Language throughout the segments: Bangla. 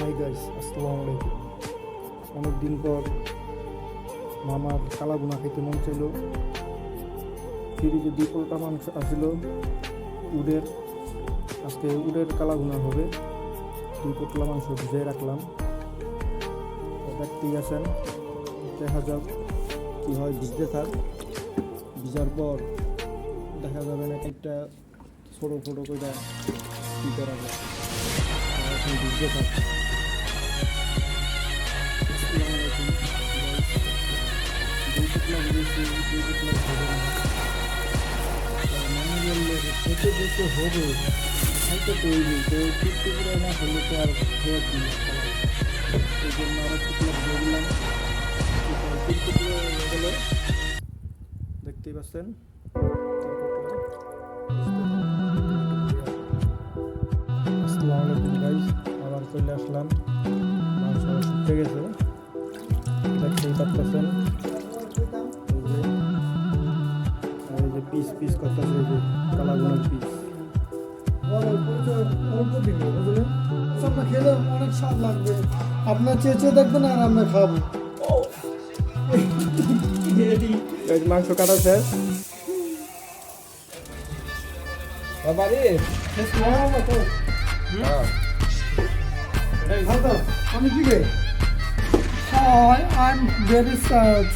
হাই গাইস আসসালামু আলাইকুম। অনেক দিন পর মামার কালাগুনা খেতে মন চাইল। দুই পোলটা মাংস আসিল উডের আজকে উডের কালাগুনা হবে। দুই পোটলা মাংস ভিজিয়ে রাখলাম। দেখতেই আছেন, দেখা যাক কী হয় ভিজতে থাক। ভিজার পর দেখা যাবে না একটা ছোটো ছোটো করে কী করা যায়। ভিজতে থাক। খেতে যেতে হবে খাইতে তৈরি তো টুকটুকরা না হলে তো আর খেয়ে কি এই জন্য আরও টুকলা ভেজে দিলাম তিন টুকরো হয়ে গেল দেখতেই পাচ্ছেন? আসসালামু আলাইকুম আবার চলে আসলাম। মাংস শুকিয়ে গেছে। দেখতেই পাচ্ছেন। পিস করতেছে যে কালাগুনের পিস খেলে অনেক স্বাদ লাগবে। আপনার চেয়ে চেয়ে দেখবেন আর আমরা খাব। মাংস কাটা শেষ। আমি কি রে? Hi I am very sad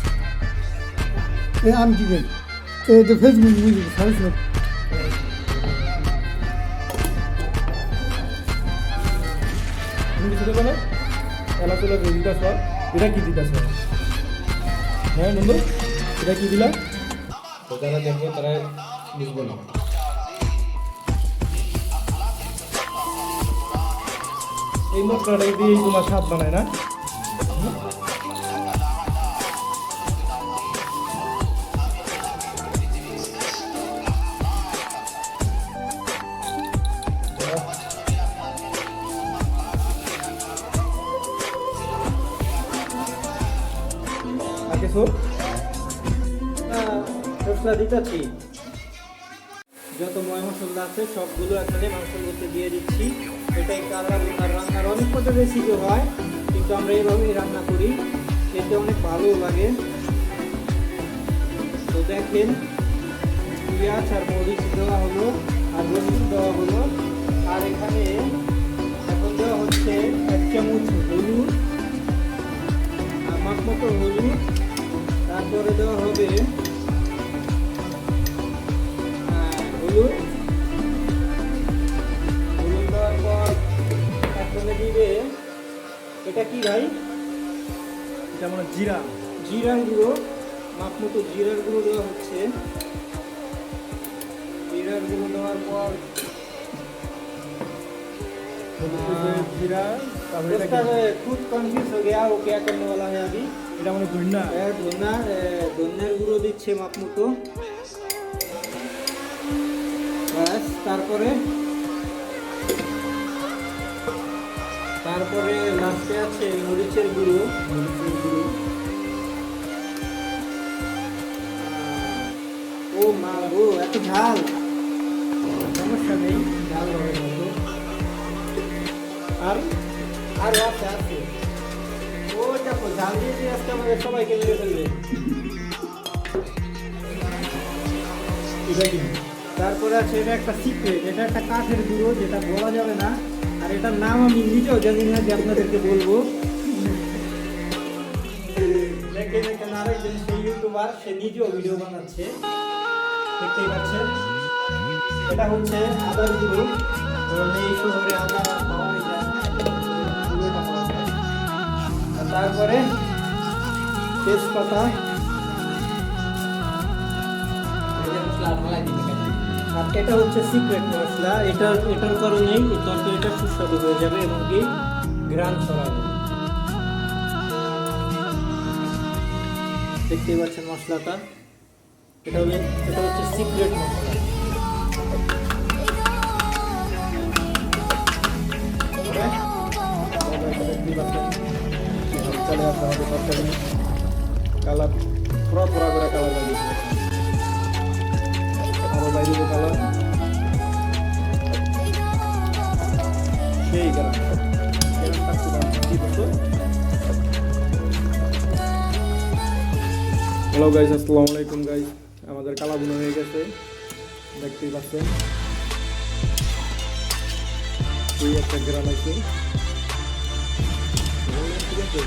a Facebook music সারিস না তুমি কিছু দেবে না এলা চলে দিতেছ এটা কি দিতেছ হ্যাঁ বন্ধু এটা কি দিলা তো যারা দেখবে তারা বুঝবে না এই মশলাটা দিয়ে তোমার স্বাদ বানায় না কিছু মশলা দিতেছি। যত ময় মশলা আছে, সবগুলো এখানে মাংসের মধ্যে দিয়ে দিচ্ছি। এটাই কালার রান্নার অনেক কত রেসিপি হয়, কিন্তু আমরা এইভাবেই রান্না করি। খেতে অনেক ভালো লাগে। তো দেখেন, পেঁয়াজ আর মরিচ দেওয়া হলো, আর রসুন দেওয়া হলো। আর এখানে এখন দেওয়া হচ্ছে এক চামচ হলুদ, আর মাপ মতো হলুদ তারপরে দেওয়া হবে আহ, হলুদ হলুদ দেওয়ার পর তারপরে দিবে এটা কি ভাই এটা মানে জিরা জিরার গুঁড়ো মাপ মতো জিরার গুঁড়ো দেওয়া হচ্ছে জিরার গুঁড়ো দেওয়ার পর জিরা তারপরে এটা उसका কি? खुद कंफ्यूज हो गया वो क्या करने वाला है अभी এটা মানে ধন্যা ধন্যা ধন্যার গুঁড়ো দিচ্ছে মাপ মতো ব্যাস তারপরে তারপরে লাস্টে আছে মরিচের গুঁড়ো। মরিচের গুঁড়ো। ও মা গো এত ঝাল। সমস্যা নেই ঝাল হবে আর আর আছে আছে। সবাইকে মেরে ফেলবে। এটা কি? তারপরে আছে এটা একটা সিক্রেট এটা একটা কাঠের গুঁড়ো যেটা বলা যাবে না আর এটার নাম আমি নিজেও জানি না যে আপনাদেরকে বলব। দেখেন এখানে আরেকজন সেই ইউটিউবার সে নিজেও ভিডিও বানাচ্ছে। দেখতেই পাচ্ছেন? এটা হচ্ছে আদার গুঁড়ো। এই শহরে আদা পাওয়া যায়। তারপরে তেজপাতা আর এটা হচ্ছে সিক্রেট মশলা। এটা এটার কারণেই এই তরকারিটা সুস্বাদু হয়ে যাবে এবং কি গ্রান ছড়াবে। দেখতেই পাচ্ছেন মশলাটা। এটা হবে এটা হচ্ছে সিক্রেট মশলা। আমাদের তরকারি কালার পুরা পুরা করে কালার লাগিয়েছিল আরও বাইরে কালার সেই কালার কেরামটা খুব কি হতো হ্যালো গাইজ আসসালামু আলাইকুম গাইজ আমাদের কালা বুনো হয়ে গেছে। দেখতেই পাচ্ছেন। দুই একটা গ্রাম আছে ঠিক আছে।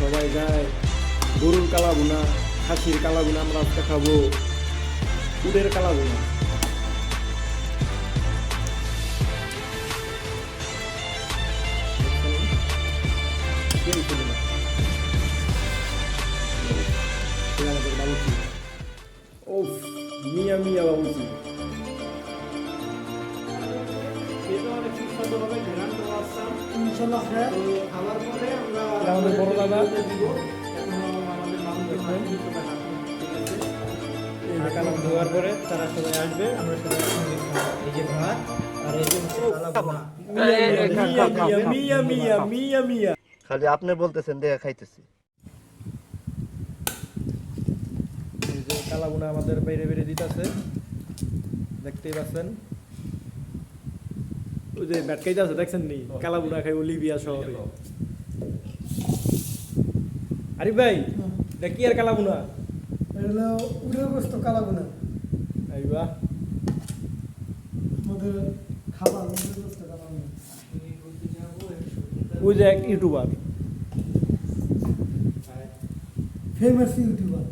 সবাই যায়। গরুর কালা বুনা খাসির কালা বুনা আমরা আজকে খাব। উটের কালা বুনা মিয়া মিয়া অনেক ঘ্রাণ করে আসলাম ইনশাল্লাহ হ্যাঁ। আমাদের বড় দাদা। এই যে কালা কালাম ধোয়ার পরে তারা সবাই আসবে আমরা সবাই এই যে ভাত আর এই যে মিয়া মিয়া মিয়া মিয়া মিয়া মিয়া খালি আপনি বলতেছেন দেখা খাইতেছি। এই যে কালা আমাদের বাইরে বাইরে দিতেছে। দেখতেই পাচ্ছেন। ওই যে ব্যাটকাইতে আছে দেখছেন নি? কালা বুনা খাই লিবিয়া শহরে আরিফ ভাই এটা কি আর কালা বুনা। এটা আমাদের খাবার উড়ে গোস্ত কালাগুনা ওই যে এক ইউটিউবার। Famous YouTuber.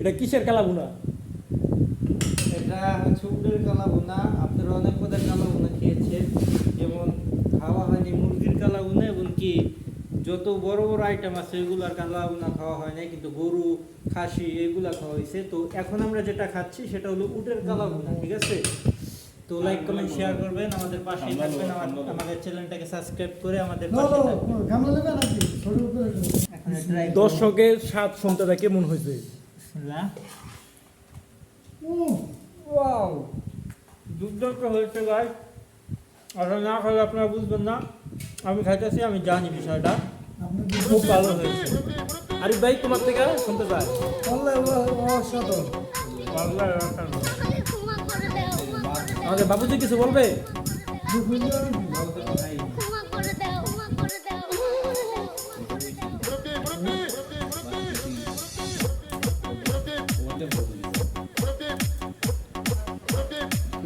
এটা কিসের কালা বুনা এটা হচ্ছে উটের কালাভুনা আপনারা অনেক পদের কালাভুনা খেয়েছেন যেমন খাওয়া হয়নি মুরগির কালাভুনা এবং কি যত বড় বড় আইটেম আছে এগুলার কালাভুনা খাওয়া হয় নাই কিন্তু গরু খাসি এগুলা খাওয়া হয়েছে। তো এখন আমরা যেটা খাচ্ছি সেটা হলো উটের কালাভুনা ঠিক আছে? তো লাইক কমেন্ট শেয়ার করবেন আমাদের পাশে থাকবেন আমার- আমাদের চ্যানেলটাকে সাবস্ক্রাইব করে আমাদের পাশে নো থাকবেন। দর্শকের স্বাদ শুনতে কেমন হয়েছে। বিসমিল্লাহ। ও ওয়াও দুর্দান্ত হয়েছে ভাই আর না খেলে আপনারা বুঝবেন না। আমি খাইতেছি আমি জানি বিষয়টা। খুব ভালো হয়েছে। আরিফ ভাই তোমার থেকে শুনতে দাও আমাদের বাবুজি কিছু বলবে?